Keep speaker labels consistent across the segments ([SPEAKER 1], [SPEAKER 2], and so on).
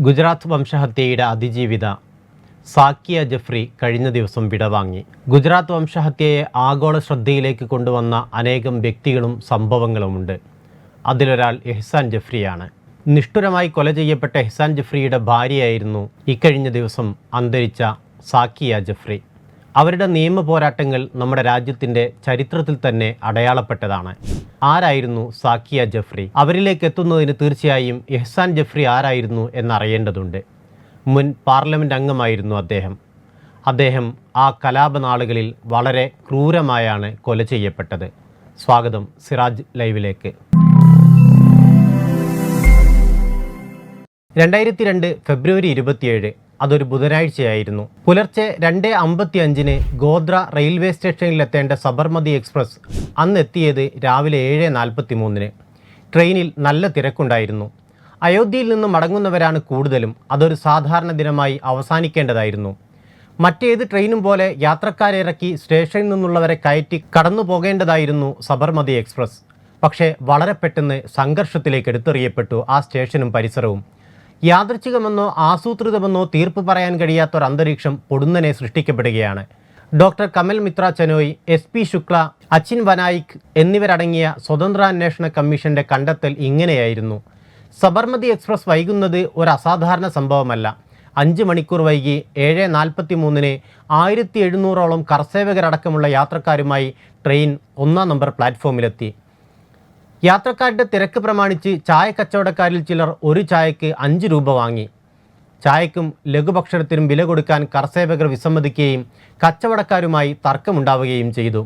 [SPEAKER 1] ഗുജറാത്ത് വംശഹത്യയുടെ അതിജീവിത. സാക്കിയ ജഫ്രി കഴിഞ്ഞ ദിവസം വിടവാങ്ങി ഗുജറാത്ത് വംശഹത്യയെ ആഗോള ശ്രദ്ധയിലേക്ക് കൊണ്ടുവന്ന അനേകം വ്യക്തികളും സംഭവങ്ങളുമുണ്ട്. അതിലൊരാൾ എഹ്സാൻ ജഫ്രിയാണ്. നിഷ്ഠുരമായി കൊല ചെയ്യപ്പെട്ട എഹ്സാൻ ജഫ്രിയുടെ ഭാര്യയായിരുന്നു ഇക്കഴിഞ്ഞ ദിവസം അന്തരിച്ച സാക്കിയ ജഫ്രി. അവരുടെ നിയമ പോരാട്ടങ്ങൾ നമ്മുടെ രാജ്യത്തിന്റെ ചരിത്രത്തിൽ തന്നെ അടയാളപ്പെട്ടതാണ്. ആരായിരുന്നു സാക്കിയ ജഫ്രി? അവരിലേക്ക് എത്തുന്നതിന് തീർച്ചയായും എഹ്സാൻ ജഫ്രി ആരായിരുന്നു എന്നറിയേണ്ടതുണ്ട്. മുൻ പാർലമെന്റ് അംഗമായിരുന്നു അദ്ദേഹം. അദ്ദേഹം ആ കലാപനാളുകളിൽ വളരെ ക്രൂരമായാണ് കൊല ചെയ്യപ്പെട്ടത്. സ്വാഗതം സിറാജ് ലൈവിലേക്ക്. രണ്ടായിരത്തി രണ്ട് ഫെബ്രുവരി ഇരുപത്തിയേഴ് അതൊരു ബുധനാഴ്ചയായിരുന്നു. പുലർച്ചെ രണ്ട് അമ്പത്തി അഞ്ചിന് ഗോദ്ര റെയിൽവേ സ്റ്റേഷനിലെത്തേണ്ട സബർമതി എക്സ്പ്രസ് അന്ന് എത്തിയത് രാവിലെ ഏഴ് നാൽപ്പത്തി മൂന്നിന് ട്രെയിനിൽ നല്ല തിരക്കുണ്ടായിരുന്നു. അയോധ്യയിൽ നിന്ന് മടങ്ങുന്നവരാണ് കൂടുതലും. അതൊരു സാധാരണ ദിനമായി അവസാനിക്കേണ്ടതായിരുന്നു. മറ്റേത് ട്രെയിനും പോലെ യാത്രക്കാരെ ഇറക്കി സ്റ്റേഷനിൽ നിന്നുള്ളവരെ കയറ്റി കടന്നു പോകേണ്ടതായിരുന്നു സബർമതി എക്സ്പ്രസ്. പക്ഷേ വളരെ പെട്ടെന്ന് സംഘർഷത്തിലേക്ക് എടുത്തെറിയപ്പെട്ടു ആ സ്റ്റേഷനും പരിസരവും. യാദൃച്ഛികമെന്നോ ആസൂത്രിതമെന്നോ തീർപ്പ് പറയാൻ കഴിയാത്ത ഒരു അന്തരീക്ഷം പൊടുന്നനെ സൃഷ്ടിക്കപ്പെടുകയാണ്. Doctor Kamal Mitra Chenoy S P Shukla Achin Vanaik എന്നിവരടങ്ങിയ സ്വതന്ത്രാന്വേഷണ കമ്മീഷന്റെ കണ്ടെത്തൽ ഇങ്ങനെയായിരുന്നു. സബർമതി എക്സ്പ്രസ് വൈകുന്നത് ഒരു അസാധാരണ സംഭവമല്ല. അഞ്ച് മണിക്കൂർ വൈകി ഏഴ് നാൽപ്പത്തി മൂന്നിന് ആയിരത്തി എഴുന്നൂറോളം കർസേവകരടക്കമുള്ള യാത്രക്കാരുമായി ട്രെയിൻ ഒന്നാം നമ്പർ പ്ലാറ്റ്ഫോമിലെത്തി. യാത്രക്കാരുടെ തിരക്ക് പ്രമാണിച്ച് ചായ കച്ചവടക്കാരിൽ ചിലർ ഒരു ചായക്ക് അഞ്ച് രൂപ വാങ്ങി. ചായക്കും ലഘുഭക്ഷണത്തിനും വില കൊടുക്കാൻ കർസേവകർ വിസമ്മതിക്കുകയും കച്ചവടക്കാരുമായി തർക്കമുണ്ടാവുകയും ചെയ്തു.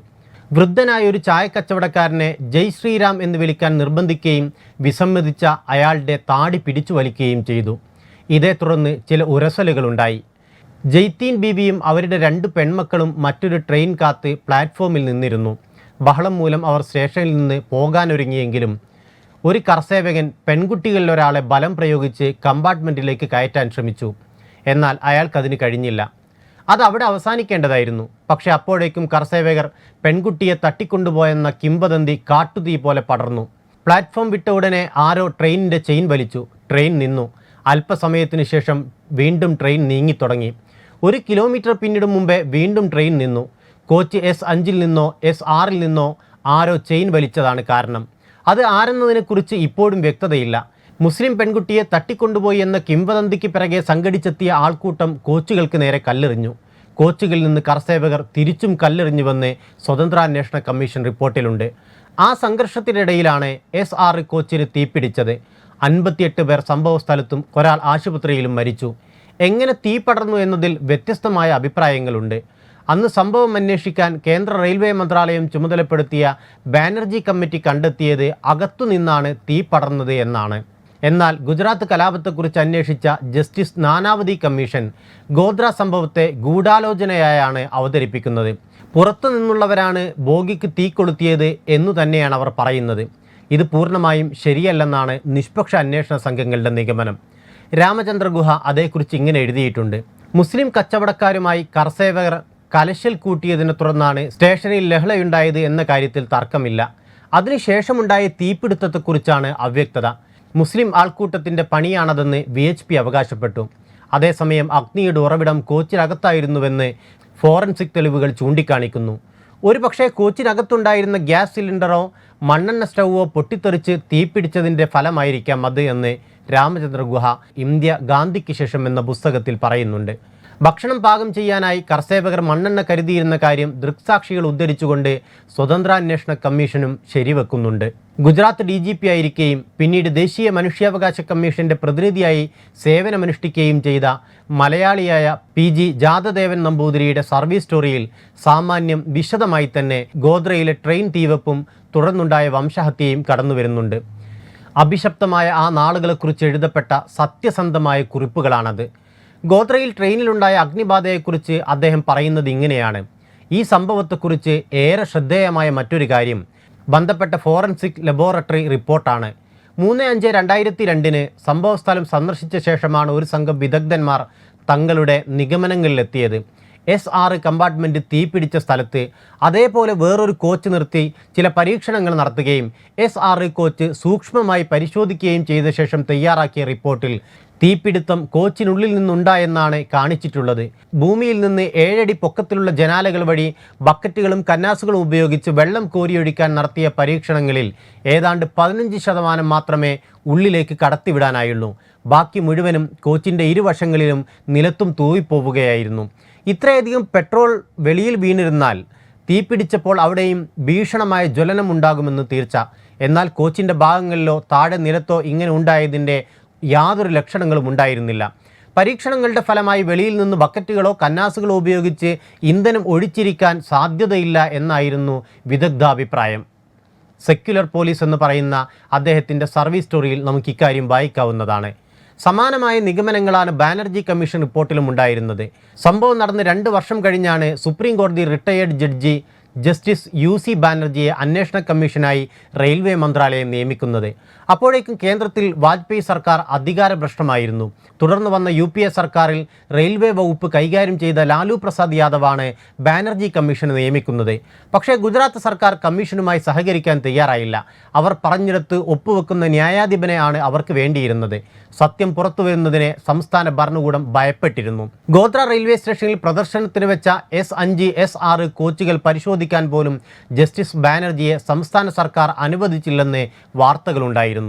[SPEAKER 1] വൃദ്ധനായ ഒരു ചായ കച്ചവടക്കാരനെ ജയ് ശ്രീറാം എന്ന് വിളിക്കാൻ നിർബന്ധിക്കുകയും വിസമ്മതിച്ച അയാളുടെ താടി പിടിച്ചു വലിക്കുകയും ചെയ്തു. ഇതേ തുടർന്ന് ചില ഉരസലുകളുണ്ടായി. ജയ്തീൻ ബീബിയും അവരുടെ രണ്ട് പെൺമക്കളും മറ്റൊരു ട്രെയിൻ കാത്ത് പ്ലാറ്റ്ഫോമിൽ നിന്നിരുന്നു. ബഹളം മൂലം അവർ സ്റ്റേഷനിൽ നിന്ന് പോകാനൊരുങ്ങിയെങ്കിലും ഒരു കർസേവകൻ പെൺകുട്ടികളിൽ ഒരാളെ ബലം പ്രയോഗിച്ച് കമ്പാർട്ട്മെന്റിലേക്ക് കയറ്റാൻ ശ്രമിച്ചു. എന്നാൽ അയാൾക്കതിന് കഴിഞ്ഞില്ല. അത് അവിടെ അവസാനിക്കേണ്ടതായിരുന്നു. പക്ഷേ അപ്പോഴേക്കും കർസേവകർ പെൺകുട്ടിയെ തട്ടിക്കൊണ്ടുപോയെന്ന കിംവദന്തി കാട്ടുതീ പോലെ പടർന്നു. പ്ലാറ്റ്ഫോം വിട്ട ഉടനെ ആരോ ട്രെയിനിന്റെ ചെയിൻ വലിച്ചു. ട്രെയിൻ നിന്നു. അല്പസമയത്തിന് ശേഷം വീണ്ടും ട്രെയിൻ നീങ്ങിത്തുടങ്ങി ഒരു കിലോമീറ്റർ പിന്നിടും മുമ്പേ വീണ്ടും ട്രെയിൻ നിന്നു. കോച്ച് എസ് അഞ്ചിൽ നിന്നോ എസ് ആറിൽ നിന്നോ ആരോ ചെയിൻ വലിച്ചതാണ് കാരണം. അത് ആരെന്നതിനെക്കുറിച്ച് ഇപ്പോഴും വ്യക്തതയില്ല. മുസ്ലിം പെൺകുട്ടിയെ തട്ടിക്കൊണ്ടുപോയി എന്ന കിംവദന്തിക്ക് പിറകെ സംഘടിച്ചെത്തിയ ആൾക്കൂട്ടം കോച്ചുകൾക്ക് നേരെ കല്ലെറിഞ്ഞു. കോച്ചുകളിൽ നിന്ന് കർസേവകർ തിരിച്ചും കല്ലെറിഞ്ഞുവെന്ന് സ്വതന്ത്രാന്വേഷണ കമ്മീഷൻ റിപ്പോർട്ടിലുണ്ട്. ആ സംഘർഷത്തിനിടയിലാണ് എസ് ആർ കോച്ചിന് തീപിടിച്ചത്. അൻപത്തിയെട്ട് പേർ സംഭവ സ്ഥലത്തും ഒരാൾ ആശുപത്രിയിലും മരിച്ചു. എങ്ങനെ തീ പടർന്നു എന്നതിൽ വ്യത്യസ്തമായ അഭിപ്രായങ്ങളുണ്ട്. അന്ന് സംഭവം അന്വേഷിക്കാൻ കേന്ദ്ര റെയിൽവേ മന്ത്രാലയം ചുമതലപ്പെടുത്തിയ ബാനർജി കമ്മിറ്റി കണ്ടെത്തിയത് അകത്തുനിന്നാണ് തീ പടർന്നത് എന്നാണ്. എന്നാൽ ഗുജറാത്ത് കലാപത്തെക്കുറിച്ച് അന്വേഷിച്ച ജസ്റ്റിസ് നാനാവതി കമ്മീഷൻ ഗോദ്ര സംഭവത്തെ ഗൂഢാലോചനയായാണ് അവതരിപ്പിക്കുന്നത്. പുറത്തു നിന്നുള്ളവരാണ് ബോഗിക്ക് തീ കൊളുത്തിയത് എന്നു തന്നെയാണ് അവർ പറയുന്നത്. ഇത് പൂർണമായും ശരിയല്ലെന്നാണ് നിഷ്പക്ഷ അന്വേഷണ സംഘങ്ങളുടെ നിഗമനം. രാമചന്ദ്ര ഗുഹ അതേക്കുറിച്ച് ഇങ്ങനെ എഴുതിയിട്ടുണ്ട്. മുസ്ലിം കച്ചവടക്കാരുമായി കർസേവകർ കലശൽ കൂട്ടിയതിനെ തുടർന്നാണ് സ്റ്റേഷനിൽ ലഹളയുണ്ടായത് എന്ന കാര്യത്തിൽ തർക്കമില്ല. അതിനുശേഷമുണ്ടായ തീപിടുത്തത്തെക്കുറിച്ചാണ് അവ്യക്തത. മുസ്ലിം ആൾക്കൂട്ടത്തിന്റെ പണിയാണതെന്ന് വി എച്ച് പി അവകാശപ്പെട്ടു. അതേസമയം അഗ്നിയുടെ ഉറവിടം കോച്ചിനകത്തായിരുന്നുവെന്ന് ഫോറൻസിക് തെളിവുകൾ ചൂണ്ടിക്കാണിക്കുന്നു. ഒരുപക്ഷേ കോച്ചിനകത്തുണ്ടായിരുന്ന ഗ്യാസ് സിലിണ്ടറോ മണ്ണെണ്ണ സ്റ്റൗവോ പൊട്ടിത്തെറിച്ച് തീപിടിച്ചതിന്റെ ഫലമായിരിക്കാം അത് എന്ന് രാമചന്ദ്ര ഗുഹ ഇന്ത്യ ഗാന്ധിക്ക് ശേഷം എന്ന പുസ്തകത്തിൽ പറയുന്നുണ്ട്. ഭക്ഷണം പാകം ചെയ്യാനായി കർഷകർ മണ്ണെണ്ണ കരുതിയിരുന്ന കാര്യം ദൃക്സാക്ഷികൾ ഉദ്ധരിച്ചുകൊണ്ട് സ്വതന്ത്രാന്വേഷണ കമ്മീഷനും ശരിവെക്കുന്നുണ്ട്. ഗുജറാത്ത് ഡി ജി പി ആയിരിക്കുകയും പിന്നീട് ദേശീയ മനുഷ്യാവകാശ കമ്മീഷന്റെ പ്രതിനിധിയായി സേവനമനുഷ്ഠിക്കുകയും ചെയ്ത മലയാളിയായ പി ജി ജാതദേവൻ നമ്പൂതിരിയുടെ സർവീസ് സ്റ്റോറിയിൽ സാമാന്യം വിശദമായി തന്നെ ഗോദ്രയിലെ ട്രെയിൻ തീവപ്പും തുടർന്നുണ്ടായ വംശഹത്യയും കടന്നു വരുന്നുണ്ട് അഭിശപ്തമായ ആ നാളുകളെക്കുറിച്ച് എഴുതപ്പെട്ട സത്യസന്ധമായ കുറിപ്പുകളാണത്. ഗോത്രയിൽ ട്രെയിനിലുണ്ടായ അഗ്നിബാധയെക്കുറിച്ച് അദ്ദേഹം പറയുന്നത് ഇങ്ങനെയാണ്. ഈ സംഭവത്തെക്കുറിച്ച് ഏറെ ശ്രദ്ധേയമായ മറ്റൊരു കാര്യം. ബന്ധപ്പെട്ട ഫോറൻസിക് ലബോറട്ടറി റിപ്പോർട്ടാണ്. മൂന്ന് അഞ്ച് രണ്ടായിരത്തി രണ്ടിന് സംഭവസ്ഥലം സന്ദർശിച്ച ശേഷമാണ് ഒരു സംഘം വിദഗ്ധന്മാർ തങ്ങളുടെ നിഗമനങ്ങളിലെത്തിയത്. എസ് ആറ് കമ്പാർട്ട്മെന്റ് തീപിടിച്ച സ്ഥലത്ത് അതേപോലെ വേറൊരു കോച്ച് നിർത്തി ചില പരീക്ഷണങ്ങൾ നടത്തുകയും എസ് ആറ് കോച്ച് സൂക്ഷ്മമായി പരിശോധിക്കുകയും ചെയ്ത ശേഷം തയ്യാറാക്കിയ റിപ്പോർട്ടിൽ തീപിടുത്തം കോച്ചിനുള്ളിൽ നിന്നുണ്ടായെന്നാണ് കാണിച്ചിട്ടുള്ളത്. ഭൂമിയിൽ നിന്ന് ഏഴടി പൊക്കത്തിലുള്ള ജനാലകൾ വഴി ബക്കറ്റുകളും കന്നാസുകളും ഉപയോഗിച്ച് വെള്ളം കോരിയൊഴിക്കാൻ നടത്തിയ പരീക്ഷണങ്ങളിൽ ഏതാണ്ട് പതിനഞ്ച് ശതമാനം മാത്രമേ ഉള്ളിലേക്ക് കടത്തിവിടാനായുള്ളൂ. ബാക്കി മുഴുവനും കോച്ചിന്റെ ഇരുവശങ്ങളിലും നിലത്തും തൂവിപ്പോവുകയായിരുന്നു. ഇത്രയധികം പെട്രോൾ വെളിയിൽ വീണിരുന്നാൽ തീപിടിച്ചപ്പോൾ അവിടെയും ഭീഷണമായ ജ്വലനം ഉണ്ടാകുമെന്ന് തീർച്ച. എന്നാൽ കോച്ചിന്റെ ഭാഗങ്ങളിലോ താഴെ നിലത്തോ ഇങ്ങനെ ഉണ്ടായതിന്റെ യാതൊരു ലക്ഷണങ്ങളും ഉണ്ടായിരുന്നില്ല. പരീക്ഷണങ്ങളുടെ ഫലമായി വെളിയിൽ നിന്ന് ബക്കറ്റുകളോ കന്നാസുകളോ ഉപയോഗിച്ച് ഇന്ധനം ഒഴിച്ചിരിക്കാൻ സാധ്യതയില്ല എന്നായിരുന്നു വിദഗ്ധാഭിപ്രായം. സെക്യുലർ പോലീസ് എന്ന് പറയുന്ന അദ്ദേഹത്തിന്റെ സർവീസ് സ്റ്റോറിയിൽ നമുക്ക് ഇക്കാര്യം വായിക്കാവുന്നതാണ്. സമാനമായ നിഗമനങ്ങളാണ് ബാനർജി കമ്മീഷൻ റിപ്പോർട്ടിലും ഉണ്ടായിരുന്നത്. സംഭവം നടന്ന് രണ്ട് വർഷം കഴിഞ്ഞാണ് സുപ്രീം കോടതി retired judge justice U C ബാനർജിയെ അന്വേഷണ കമ്മീഷനായി റെയിൽവേ മന്ത്രാലയം നിയമിക്കുന്നത്. അപ്പോഴേക്കും കേന്ദ്രത്തിൽ വാജ്പേയി സർക്കാർ അധികാരഭ്രഷ്ടമായിരുന്നു. തുടർന്ന് വന്ന യു പി എ സർക്കാരിൽ റെയിൽവേ വകുപ്പ് കൈകാര്യം ചെയ്ത ലാലു പ്രസാദ് യാദവാണ് ബാനർജി കമ്മീഷന് നിയമിക്കുന്നത്. പക്ഷേ ഗുജറാത്ത് സർക്കാർ കമ്മീഷനുമായി സഹകരിക്കാൻ തയ്യാറായില്ല. അവർ പറഞ്ഞിടത്ത് ഒപ്പുവെക്കുന്ന ന്യായാധിപനെയാണ് അവർക്ക് വേണ്ടിയിരുന്നത്. സത്യം പുറത്തു വരുന്നതിനെ സംസ്ഥാന ഭരണകൂടം ഭയപ്പെട്ടിരുന്നു. ഗോത്ര റെയിൽവേ സ്റ്റേഷനിൽ പ്രദർശനത്തിന് വെച്ച എസ് അഞ്ച് എസ് ആറ് കോച്ചുകൾ പരിശോധിക്കാൻ പോലും ജസ്റ്റിസ് ബാനർജിയെ സംസ്ഥാന സർക്കാർ അനുവദിച്ചില്ലെന്ന് വാർത്തകളുണ്ടായിരുന്നു.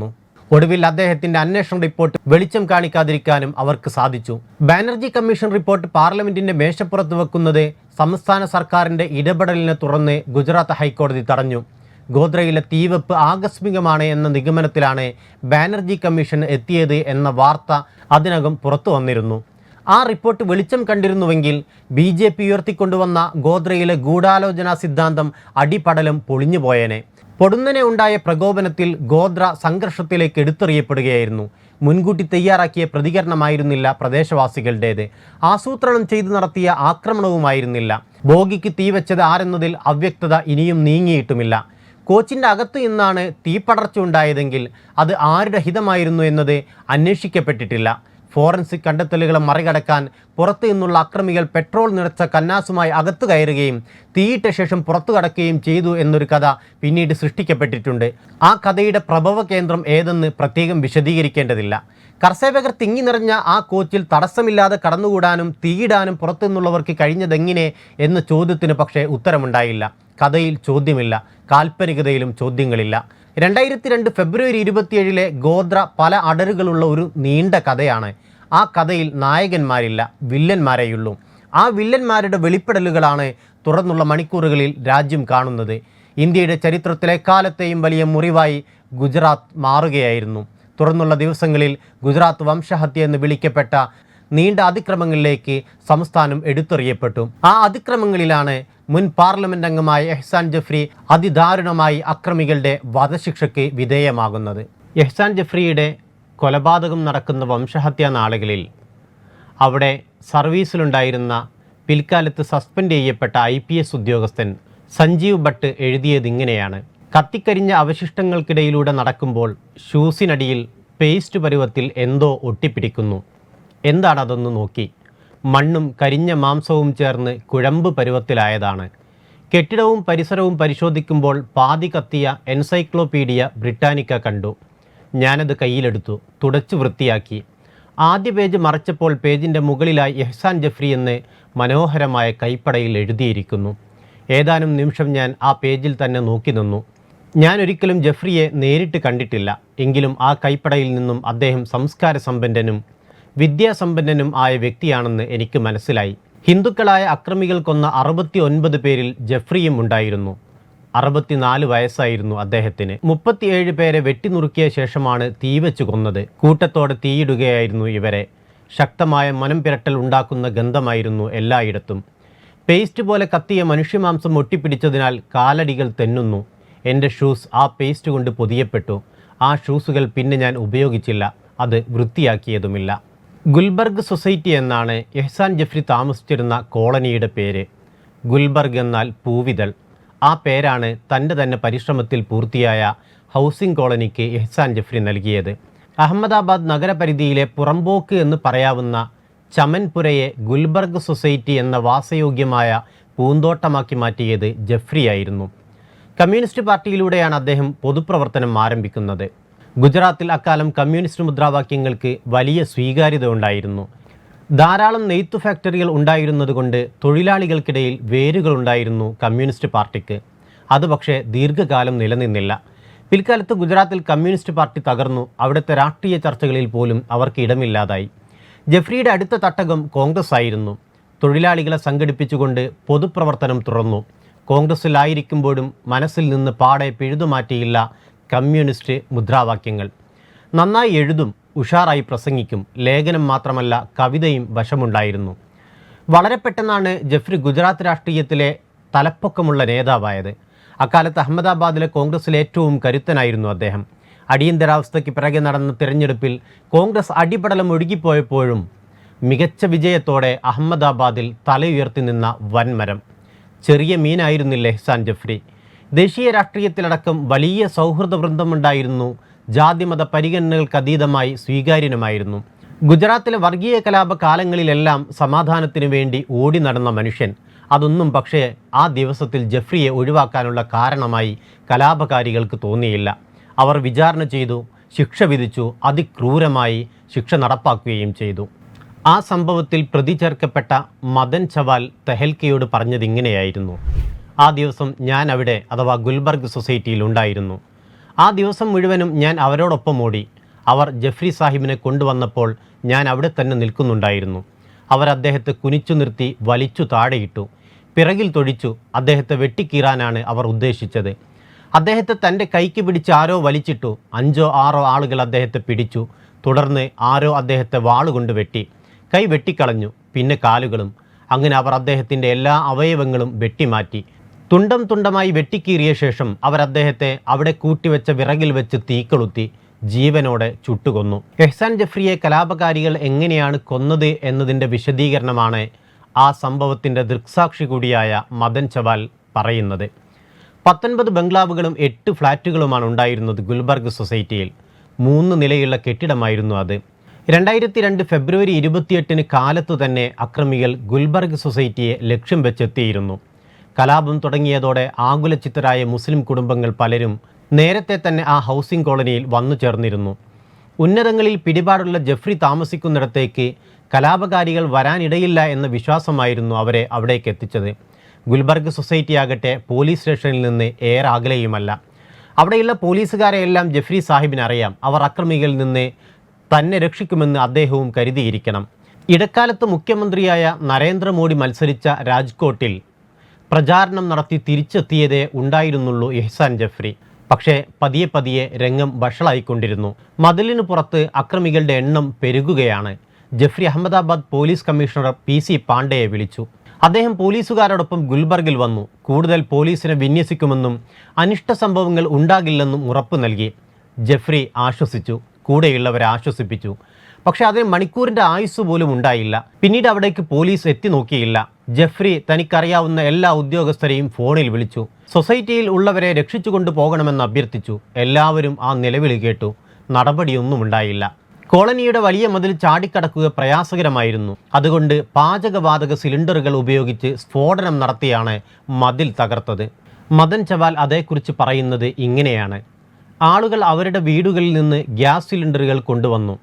[SPEAKER 1] ഒടുവിൽ അദ്ദേഹത്തിന്റെ അന്വേഷണ റിപ്പോർട്ട് വെളിച്ചം കാണിക്കാതിരിക്കാനും അവർക്ക് സാധിച്ചു. ബാനർജി കമ്മീഷൻ റിപ്പോർട്ട് പാർലമെന്റിന്റെ മേശപ്പുറത്ത് വെക്കുന്നത് സംസ്ഥാന സർക്കാരിന്റെ ഇടപെടലിനെ തുടർന്ന് ഗുജറാത്ത് ഹൈക്കോടതി തടഞ്ഞു. ഗോദ്രയിലെ തീവെപ്പ് ആകസ്മികമാണ് എന്ന നിഗമനത്തിലാണ് ബാനർജി കമ്മീഷൻ എത്തിയത് എന്ന വാർത്ത അതിനകം പുറത്തു വന്നിരുന്നു. ആ റിപ്പോർട്ട് വെളിച്ചം കണ്ടിരുന്നുവെങ്കിൽ ബി ജെ പി ഉയർത്തിക്കൊണ്ടുവന്ന ഗോദ്രയിലെ ഗൂഢാലോചനാ സിദ്ധാന്തം അടിപടലം പൊളിഞ്ഞു പോയേനെ പൊടുന്നനെ ഉണ്ടായ പ്രകോപനത്തിൽ ഗോദ്ര സംഘർഷത്തിലേക്ക് എടുത്തെറിയപ്പെടുകയായിരുന്നു. മുൻകൂട്ടി തയ്യാറാക്കിയ പ്രതികരണമായിരുന്നില്ല പ്രദേശവാസികളുടേത്. ആസൂത്രണം ചെയ്തു നടത്തിയ ആക്രമണവുമായിരുന്നില്ല. ബോഗിക്ക് തീവച്ചത് ആരെന്നതിൽ അവ്യക്തത ഇനിയും നീങ്ങിയിട്ടുമില്ല. കോച്ചിന്റെ അകത്തു നിന്നാണ് തീപ്പടർച്ച ഉണ്ടായതെങ്കിൽ അത് ആരുടെ ഹിതമായിരുന്നു എന്നത് അന്വേഷിക്കപ്പെട്ടിട്ടില്ല. ഫോറൻസിക് കണ്ടെത്തലുകളെ മറികടക്കാൻ പുറത്തു നിന്നുള്ള അക്രമികൾ പെട്രോൾ നിറച്ച കന്നാസുമായി അകത്തു കയറുകയും തീയിട്ട ശേഷം പുറത്തു കടക്കുകയും ചെയ്തു എന്നൊരു കഥ പിന്നീട് സൃഷ്ടിക്കപ്പെട്ടിട്ടുണ്ട്. ആ കഥയുടെ പ്രഭവ കേന്ദ്രം ഏതെന്ന് പ്രത്യേകം വിശദീകരിക്കേണ്ടതില്ല. കർഷകർ തിങ്ങി നിറഞ്ഞ ആ കോച്ചിൽ തടസ്സമില്ലാതെ കടന്നുകൂടാനും തീയിടാനും പുറത്തു നിന്നുള്ളവർക്ക് കഴിഞ്ഞതെങ്ങനെ എന്ന ചോദ്യത്തിന് പക്ഷേ ഉത്തരമുണ്ടായില്ല. കഥയിൽ ചോദ്യമില്ല. കാൽപ്പനികതയിലും ചോദ്യങ്ങളില്ല. രണ്ടായിരത്തി രണ്ട് ഫെബ്രുവരി ഇരുപത്തിയേഴിലെ ഗോത്ര പല അടരുകളുള്ള ഒരു നീണ്ട കഥയാണ്. ആ കഥയിൽ നായകന്മാരില്ല വില്ലന്മാരെയുള്ളൂ. ആ വില്ലന്മാരുടെ വെളിപ്പെടലുകളാണ് തുറന്നുള്ള മണിക്കൂറുകളിൽ രാജ്യം കാണുന്നത്. ഇന്ത്യയുടെ ചരിത്രത്തിലെ കാലത്തെയും വലിയ മുറിവായി ഗുജറാത്ത് മാറുകയായിരുന്നു. തുറന്നുള്ള ദിവസങ്ങളിൽ ഗുജറാത്ത് വംശഹത്യ എന്ന് വിളിക്കപ്പെട്ട നീണ്ട അതിക്രമങ്ങളിലേക്ക് സംസ്ഥാനം എടുത്തെറിയപ്പെട്ടു. ആ അതിക്രമങ്ങളിലാണ് മുൻ പാർലമെന്റ് അംഗമായ എഹ്സാൻ ജഫ്രി അതിദാരുണമായി അക്രമികളുടെ വധശിക്ഷയ്ക്ക് വിധേയമാകുന്നത്. എഹ്സാൻ ജഫ്രിയുടെ കൊലപാതകം നടക്കുന്ന വംശഹത്യാ നാളുകളിൽ അവിടെ സർവീസിലുണ്ടായിരുന്ന പിൽക്കാലത്ത് സസ്പെൻഡ് ചെയ്യപ്പെട്ട ഐ പി എസ് ഉദ്യോഗസ്ഥൻ സഞ്ജീവ് ഭട്ട് എഴുതിയത് ഇങ്ങനെയാണ്. കത്തിക്കരിഞ്ഞ അവശിഷ്ടങ്ങൾക്കിടയിലൂടെ നടക്കുമ്പോൾ ഷൂസിനടിയിൽ പേസ്റ്റ് പരുവത്തിൽ എന്തോ ഒട്ടിപ്പിടിക്കുന്നു. എന്താണതൊന്ന് നോക്കി. മണ്ണും കരിഞ്ഞ മാംസവും ചേർന്ന് കുഴമ്പ് പരുവത്തിലായതാണ്. കെട്ടിടവും പരിസരവും പരിശോധിക്കുമ്പോൾ പാതി കത്തിയ എൻസൈക്ലോപീഡിയ ബ്രിട്ടാനിക്ക കണ്ടു. ഞാനത് കയ്യിലെടുത്തു തുടച്ചു വൃത്തിയാക്കി. ആദ്യ പേജ് മറച്ചപ്പോൾ പേജിന്റെ മുകളിലായി എഹ്സാൻ ജഫ്രി എന്ന് മനോഹരമായ കൈപ്പടയിൽ എഴുതിയിരിക്കുന്നു. ഏതാനും നിമിഷം ഞാൻ ആ പേജിൽ തന്നെ നോക്കി നിന്നു. ഞാൻ ഒരിക്കലും ജഫ്രിയെ നേരിട്ട് കണ്ടിട്ടില്ല. എങ്കിലും ആ കൈപ്പടയിൽ നിന്നും അദ്ദേഹം സംസ്കാര സമ്പന്നനും വിദ്യാസമ്പന്നനും ആയ വ്യക്തിയാണെന്ന് എനിക്ക് മനസ്സിലായി. ഹിന്ദുക്കളായ അക്രമികൾ കൊന്ന അറുപത്തി ഒൻപത് പേരിൽ ജഫ്രിയും ഉണ്ടായിരുന്നു. അറുപത്തിനാല് വയസ്സായിരുന്നു അദ്ദേഹത്തിന്. മുപ്പത്തിയേഴ് പേരെ വെട്ടിനുറുക്കിയ ശേഷമാണ് തീവച്ച് കൊന്നത്. കൂട്ടത്തോടെ തീയിടുകയായിരുന്നു ഇവരെ. ശക്തമായ മനം പിരട്ടൽ ഉണ്ടാക്കുന്ന ഗന്ധമായിരുന്നു എല്ലായിടത്തും. പേസ്റ്റ് പോലെ കത്തിയ മനുഷ്യമാംസം ഒട്ടിപ്പിടിച്ചതിനാൽ കാലടികൾ തെന്നുന്നു. എന്റെ ഷൂസ് ആ പേസ്റ്റ് കൊണ്ട് പൊതിയപ്പെട്ടു. ആ ഷൂസുകൾ പിന്നെ ഞാൻ ഉപയോഗിച്ചില്ല. അത് വൃത്തിയാക്കിയതുമില്ല. ഗുൽബർഗ് സൊസൈറ്റി എന്നാണ് എഹ്സാൻ ജഫ്രി താമസിച്ചിരുന്ന കോളനിയുടെ പേര്. ഗുൽബർഗ് എന്നാൽ പൂവിതൾ. ആ പേരാണ് തന്റെ തന്നെ പരിശ്രമത്തിൽ പൂർത്തിയായ ഹൗസിംഗ് കോളനിക്ക് എഹ്സാൻ ജഫ്രി നൽകിയത്. അഹമ്മദാബാദ് നഗരപരിധിയിലെ പുറമ്പോക്ക് എന്ന് പറയാവുന്ന ചമൻപുരയെ ഗുൽബർഗ് സൊസൈറ്റി എന്ന വാസയോഗ്യമായ പൂന്തോട്ടമാക്കി മാറ്റിയത് ജഫ്രിയായിരുന്നു. കമ്മ്യൂണിസ്റ്റ് പാർട്ടിയിലൂടെയാണ് അദ്ദേഹം പൊതുപ്രവർത്തനം ആരംഭിക്കുന്നത്. ഗുജറാത്തിൽ അക്കാലം കമ്മ്യൂണിസ്റ്റ് മുദ്രാവാക്യങ്ങൾക്ക് വലിയ സ്വീകാര്യത ഉണ്ടായിരുന്നു ധാരാളം നെയ്ത്തു ഫാക്ടറികൾ ഉണ്ടായിരുന്നതുകൊണ്ട് തൊഴിലാളികൾക്കിടയിൽ വേരുകളുണ്ടായിരുന്നു കമ്മ്യൂണിസ്റ്റ് പാർട്ടിക്ക്. അത് പക്ഷേ ദീർഘകാലം നിലനിന്നില്ല. പിൽക്കാലത്ത് ഗുജറാത്തിൽ കമ്മ്യൂണിസ്റ്റ് പാർട്ടി തകർന്നു. അവിടുത്തെ രാഷ്ട്രീയ ചർച്ചകളിൽ പോലും അവർക്ക് ഇടമില്ലാതായി. ജെഫ്രിയുടെ അടുത്ത തട്ടകം കോൺഗ്രസ് ആയിരുന്നു. തൊഴിലാളികളെ സംഘടിപ്പിച്ചുകൊണ്ട് പൊതുപ്രവർത്തനം തുറന്നു. കോൺഗ്രസ്സിലായിരിക്കുമ്പോഴും മനസ്സിൽ നിന്ന് പാടെ പിഴുതുമാറ്റിയില്ല കമ്മ്യൂണിസ്റ്റ് മുദ്രാവാക്യങ്ങൾ. നന്നായി എഴുതും ഉഷാറായി പ്രസംഗിക്കും ലേഖനം മാത്രമല്ല കവിതയും വശമുണ്ടായിരുന്നു. വളരെ പെട്ടെന്നാണ് ജഫ്രി ഗുജറാത്ത് രാഷ്ട്രീയത്തിലെ തലപ്പൊക്കമുള്ള നേതാവായത്. അക്കാലത്ത് അഹമ്മദാബാദിലെ കോൺഗ്രസിലെ ഏറ്റവും കരുത്തനായിരുന്നു അദ്ദേഹം. അടിയന്തരാവസ്ഥയ്ക്ക് പിറകെ നടന്ന തിരഞ്ഞെടുപ്പിൽ കോൺഗ്രസ് അടിപടലം ഒഴുകിപ്പോയപ്പോഴും മികച്ച വിജയത്തോടെ അഹമ്മദാബാദിൽ തലയുയർത്തി നിന്ന വൻമരം. ചെറിയ മീനായിരുന്നില്ല എഹ്സാൻ ജഫ്രി? ദേശീയ രാഷ്ട്രീയത്തിലടക്കം വലിയ സൗഹൃദ വൃന്ദമുണ്ടായിരുന്നു. ജാതിമത പരിഗണനകൾക്ക് അതീതമായി സ്വീകാര്യനുമായിരുന്നു. ഗുജറാത്തിലെ വർഗീയ കലാപ കാലങ്ങളിലെല്ലാം സമാധാനത്തിനു വേണ്ടി ഓടി നടന്ന മനുഷ്യൻ അതൊന്നും പക്ഷേ ആ ദിവസത്തിൽ ജഫ്രിയെ ഒഴിവാക്കാനുള്ള കാരണമായി കലാപകാരികൾക്ക് തോന്നിയില്ല. അവർ വിചാരണ ചെയ്തു ശിക്ഷ വിധിച്ചു അതിക്രൂരമായി ശിക്ഷ നടപ്പാക്കുകയും ചെയ്തു. ആ സംഭവത്തിൽ പ്രതി ചേർക്കപ്പെട്ട മദൻ ചവാൽ തെഹൽക്കയോട് പറഞ്ഞത് ഇങ്ങനെയായിരുന്നു ആ ദിവസം ഞാൻ അവിടെ അഥവാ ഗുൽബർഗ് സൊസൈറ്റിയിൽ ഉണ്ടായിരുന്നു. ആ ദിവസം മുഴുവനും ഞാൻ അവരോടൊപ്പം ഓടി. അവർ ജഫ്രി സാഹിബിനെ കൊണ്ടുവന്നപ്പോൾ ഞാൻ അവിടെ തന്നെ നിൽക്കുന്നുണ്ടായിരുന്നു. അവർ അദ്ദേഹത്തെ കുനിച്ചു നിർത്തി വലിച്ചു താഴെയിട്ടു. പിറകിൽ തൊഴിച്ചു അദ്ദേഹത്തെ വെട്ടിക്കീറാനാണ് അവർ ഉദ്ദേശിച്ചത്. അദ്ദേഹത്തെ തന്റെ കൈക്ക് പിടിച്ച് ആരോ വലിച്ചിട്ടു. അഞ്ചോ ആറോ ആളുകൾ അദ്ദേഹത്തെ പിടിച്ചു. തുടർന്ന് ആരോ അദ്ദേഹത്തെ വാളുകൊണ്ട് വെട്ടി. കൈ വെട്ടിക്കളഞ്ഞു. പിന്നെ കാലുകളും. അങ്ങനെ അവർ അദ്ദേഹത്തിന്റെ എല്ലാ അവയവങ്ങളും വെട്ടിമാറ്റി. തുണ്ടം തുണ്ടമായി വെട്ടിക്കീറിയ ശേഷം അവർ അദ്ദേഹത്തെ അവിടെ കൂട്ടിവെച്ച വിറകിൽ വെച്ച് തീക്കൊളുത്തി ജീവനോടെ ചുട്ടുകൊന്നു. എഹ്സാൻ ജഫ്രിയെ കലാപകാരികൾ എങ്ങനെയാണ് കൊന്നത് എന്നതിന്റെ വിശദീകരണമാണ് ആ സംഭവത്തിന്റെ ദൃക്സാക്ഷി കൂടിയായ മദൻ ചവാൽ പറയുന്നത്. പത്തൊൻപത് ബംഗ്ലാവുകളും എട്ട് ഫ്ലാറ്റുകളുമാണ് ഉണ്ടായിരുന്നത് ഗുൽബർഗ് സൊസൈറ്റിയിൽ. മൂന്ന് നിലയുള്ള കെട്ടിടമായിരുന്നു അത്. രണ്ടായിരത്തി രണ്ട് ഫെബ്രുവരി ഇരുപത്തിയെട്ടിന് കാലത്തു തന്നെ അക്രമികൾ ഗുൽബർഗ് സൊസൈറ്റിയെ ലക്ഷ്യം വെച്ചെത്തിയിരുന്നു. കലാപം തുടങ്ങിയതോടെ ആകുലചിത്തരായ മുസ്ലിം കുടുംബങ്ങൾ പലരും നേരത്തെ തന്നെ ആ ഹൗസിംഗ് കോളനിയിൽ വന്നു ചേർന്നിരുന്നു. ഉന്നതങ്ങളിൽ പിടിപാടുള്ള ജഫ്രി താമസിക്കുന്നിടത്തേക്ക് കലാപകാരികൾ വരാനിടയില്ല എന്ന വിശ്വാസമായിരുന്നു അവരെ അവിടേക്ക് എത്തിച്ചത്. ഗുൽബർഗ് സൊസൈറ്റി ആകട്ടെ പോലീസ് സ്റ്റേഷനിൽ നിന്ന് ഏറെ അകലെയുമല്ല. അവിടെയുള്ള പോലീസുകാരെയെല്ലാം ജഫ്രി സാഹിബിന് അറിയാം. അവർ അക്രമികളിൽ നിന്ന് തന്നെ രക്ഷിക്കുമെന്ന് അദ്ദേഹവും കരുതിയിരിക്കണം. ഇടക്കാലത്ത് മുഖ്യമന്ത്രിയായ നരേന്ദ്രമോദി മത്സരിച്ച രാജ്കോട്ടിൽ പ്രചാരണം നടത്തി തിരിച്ചെത്തിയതേ ഉണ്ടായിരുന്നുള്ളൂ ഇഹ്സാൻ ജഫ്രി. പക്ഷേ പതിയെ പതിയെ രംഗം വഷളായിക്കൊണ്ടിരുന്നു. മതിലിന് പുറത്ത് അക്രമികളുടെ എണ്ണം പെരുകുകയാണ്. Jafri Ahmedabad police commissioner P C പാണ്ഡെയെ വിളിച്ചു. അദ്ദേഹം പോലീസുകാരോടൊപ്പം ഗുൽബർഗിൽ വന്നു. കൂടുതൽ പോലീസിനെ വിന്യസിക്കുമെന്നും അനിഷ്ട സംഭവങ്ങൾ ഉണ്ടാകില്ലെന്നും ഉറപ്പു നൽകി. ജഫ്രി ആശ്വസിച്ചു. കൂടെയുള്ളവരെ ആശ്വസിപ്പിച്ചു. പക്ഷേ അതിന് മണിക്കൂറിന്റെ ആയുസ് പോലും ഉണ്ടായില്ല. പിന്നീട് അവിടേക്ക് പോലീസ് എത്തി നോക്കിയില്ല. ജഫ്രി തനിക്കറിയാവുന്ന എല്ലാ ഉദ്യോഗസ്ഥരെയും ഫോണിൽ വിളിച്ചു. സൊസൈറ്റിയിൽ ഉള്ളവരെ രക്ഷിച്ചു പോകണമെന്ന് അഭ്യർത്ഥിച്ചു. എല്ലാവരും ആ നിലവിളി കേട്ടു. നടപടിയൊന്നും ഉണ്ടായില്ല. കോളനിയുടെ വലിയ മതിൽ ചാടിക്കടക്കുക പ്രയാസകരമായിരുന്നു. അതുകൊണ്ട് പാചകവാതക സിലിണ്ടറുകൾ ഉപയോഗിച്ച് സ്ഫോടനം നടത്തിയാണ് മതിൽ തകർത്തത്. മദൻ ചവാൽ അതേക്കുറിച്ച് പറയുന്നത് ഇങ്ങനെയാണ്. ആളുകൾ അവരുടെ വീടുകളിൽ നിന്ന് ഗ്യാസ് സിലിണ്ടറുകൾ കൊണ്ടുവന്നു.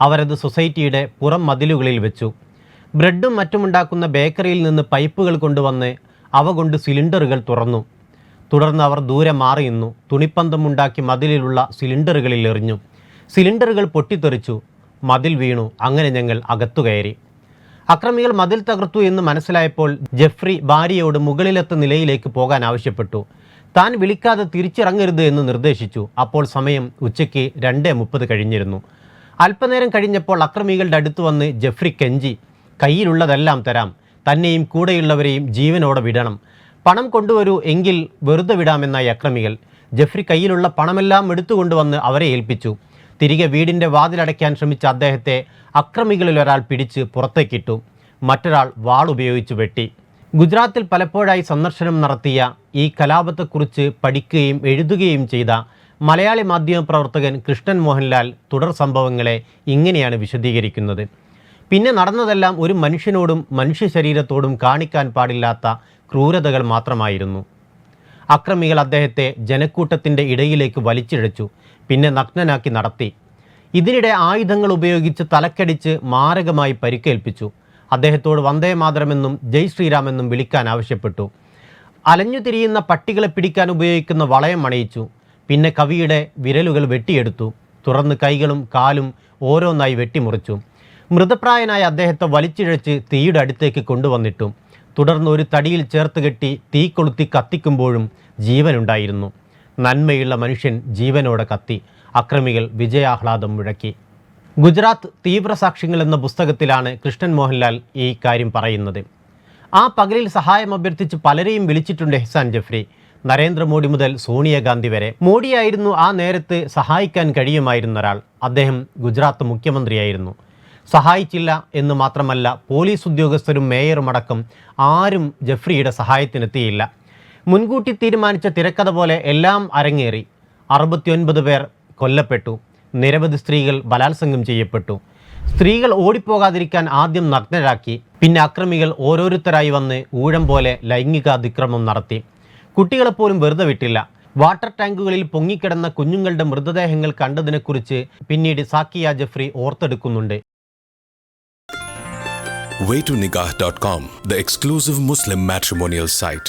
[SPEAKER 1] അവരത് സൊസൈറ്റിയുടെ പുറം മതിലുകളിൽ വെച്ചു. ബ്രെഡും മറ്റുമുണ്ടാക്കുന്ന ബേക്കറിയിൽ നിന്ന് പൈപ്പുകൾ കൊണ്ടുവന്ന് അവ കൊണ്ട് സിലിണ്ടറുകൾ തുറന്നു. തുടർന്ന് അവർ ദൂരെ മാറിയുന്നു തുണിപ്പന്തമുണ്ടാക്കി മതിലിലുള്ള സിലിണ്ടറുകളിൽ എറിഞ്ഞു. സിലിണ്ടറുകൾ പൊട്ടിത്തെറിച്ചു. മതിൽ വീണു. അങ്ങനെ ഞങ്ങൾ അകത്തു കയറി. അക്രമികൾ മതിൽ തകർത്തു എന്ന് മനസ്സിലായപ്പോൾ ജെഫ്രി ഭാര്യയോട് മുകളിലത്തെ നിലയിലേക്ക് പോകാൻ ആവശ്യപ്പെട്ടു. താൻ വിളിക്കാതെ തിരിച്ചിറങ്ങരുത് എന്ന് നിർദ്ദേശിച്ചു. അപ്പോൾ സമയം ഉച്ചയ്ക്ക് രണ്ടേ മുപ്പത് കഴിഞ്ഞിരുന്നു. അല്പനേരം കഴിഞ്ഞപ്പോൾ അക്രമികളുടെ അടുത്ത് വന്ന് ജെഫ്രി കെഞ്ചി കയ്യിലുള്ളതെല്ലാം തരാം. തന്നെയും കൂടെയുള്ളവരെയും ജീവനോടെ വിടണം. പണം കൊണ്ടുവരൂ എങ്കിൽ വെറുതെ വിടാമെന്നായി അക്രമികൾ ജെഫ്രി കയ്യിലുള്ള പണമെല്ലാം എടുത്തുകൊണ്ടുവന്ന് അവരെ ഏൽപ്പിച്ചു. തിരികെ വീടിന്റെ വാതിലടയ്ക്കാൻ ശ്രമിച്ച അദ്ദേഹത്തെ അക്രമികളിൽ ഒരാൾ പിടിച്ച് പുറത്തേക്കിട്ടു. മറ്റൊരാൾ വാളുപയോഗിച്ച് വെട്ടി. ഗുജറാത്തിൽ പലപ്പോഴായി സന്ദർശനം നടത്തിയ ഈ കലാപത്തെക്കുറിച്ച് പഠിക്കുകയും എഴുതുകയും ചെയ്ത മലയാളി മാധ്യമ പ്രവർത്തകൻ കൃഷ്ണൻ മോഹൻലാൽ തുടർ സംഭവങ്ങളെ ഇങ്ങനെയാണ് വിശദീകരിക്കുന്നത്. പിന്നെ നടന്നതെല്ലാം ഒരു മനുഷ്യനോടും മനുഷ്യ ശരീരത്തോടും കാണിക്കാൻ പാടില്ലാത്ത ക്രൂരതകൾ മാത്രമായിരുന്നു. അക്രമികൾ അദ്ദേഹത്തെ ജനക്കൂട്ടത്തിന്റെ ഇടയിലേക്ക് വലിച്ചിഴച്ചു പിന്നെ നഗ്നനാക്കി നടത്തി. ഇതിനിടെ ആയുധങ്ങൾ ഉപയോഗിച്ച് തലക്കടിച്ച് മാരകമായി പരിക്കേൽപ്പിച്ചു. അദ്ദേഹത്തോട് വന്ദേ മാതരമെന്നും ജയ് ശ്രീരാമെന്നും വിളിക്കാൻ ആവശ്യപ്പെട്ടു. അലഞ്ഞു തിരിയുന്ന പട്ടികളെ പിടിക്കാൻ ഉപയോഗിക്കുന്ന വളയം അണയിച്ചു. പിന്നെ കവിയുടെ വിരലുകൾ വെട്ടിയെടുത്തു. തുറന്ന് കൈകളും കാലും ഓരോന്നായി വെട്ടിമുറിച്ചു. മൃതപ്രായനായ അദ്ദേഹത്തെ വലിച്ചിഴച്ച് തീയുടെ അടുത്തേക്ക് കൊണ്ടുവന്നിട്ടു. തുടർന്ന് ഒരു തടിയിൽ ചേർത്ത് കെട്ടി തീ കൊളുത്തി കത്തിക്കുമ്പോഴും ജീവനുണ്ടായിരുന്നു. നന്മയുള്ള മനുഷ്യൻ ജീവനോടെ കത്തി. അക്രമികൾ വിജയാഹ്ലാദം മുഴക്കി. ഗുജറാത്ത് തീവ്രസാക്ഷ്യങ്ങൾ എന്ന പുസ്തകത്തിലാണ് കൃഷ്ണൻ മോഹൻലാൽ ഈ കാര്യം പറയുന്നത്. ആ പകലിൽ സഹായം അഭ്യർത്ഥിച്ച് പലരെയും വിളിച്ചിട്ടുണ്ട് എഹ്സാൻ ജഫ്രി. നരേന്ദ്രമോദി മുതൽ സോണിയാഗാന്ധി വരെ. മോഡിയായിരുന്നു ആ നേരത്ത് സഹായിക്കാൻ കഴിയുമായിരുന്ന ഒരാൾ. അദ്ദേഹം ഗുജറാത്ത് മുഖ്യമന്ത്രിയായിരുന്നു. സഹായിച്ചില്ല എന്ന് മാത്രമല്ല പോലീസ് ഉദ്യോഗസ്ഥരും മേയറും അടക്കം ആരും ജഫ്രിയുടെ സഹായത്തിനെത്തിയില്ല. മുൻകൂട്ടി തീരുമാനിച്ച തിരക്കഥ പോലെ എല്ലാം അരങ്ങേറി. അറുപത്തിയൊൻപത് പേർ കൊല്ലപ്പെട്ടു. നിരവധി സ്ത്രീകൾ ബലാത്സംഗം ചെയ്യപ്പെട്ടു. സ്ത്രീകൾ ഓടിപ്പോകാതിരിക്കാൻ ആദ്യം നഗ്നരാക്കി. പിന്നെ അക്രമികൾ ഓരോരുത്തരായി വന്ന് ഊഴം പോലെ ലൈംഗികാതിക്രമം നടത്തി. കുട്ടികളെപ്പോലും വെറുതെ വിട്ടില്ല വാട്ടർ ടാങ്കുകളിൽ പൊങ്ങിക്കിടന്ന കുഞ്ഞുങ്ങളുടെ മൃതദേഹങ്ങൾ കണ്ടതിനെക്കുറിച്ച് പിന്നീട് സാക്കിയ ജഫ്രി ഓർത്തെടുക്കുന്നുണ്ട്
[SPEAKER 2] the exclusive Muslim matrimonial site.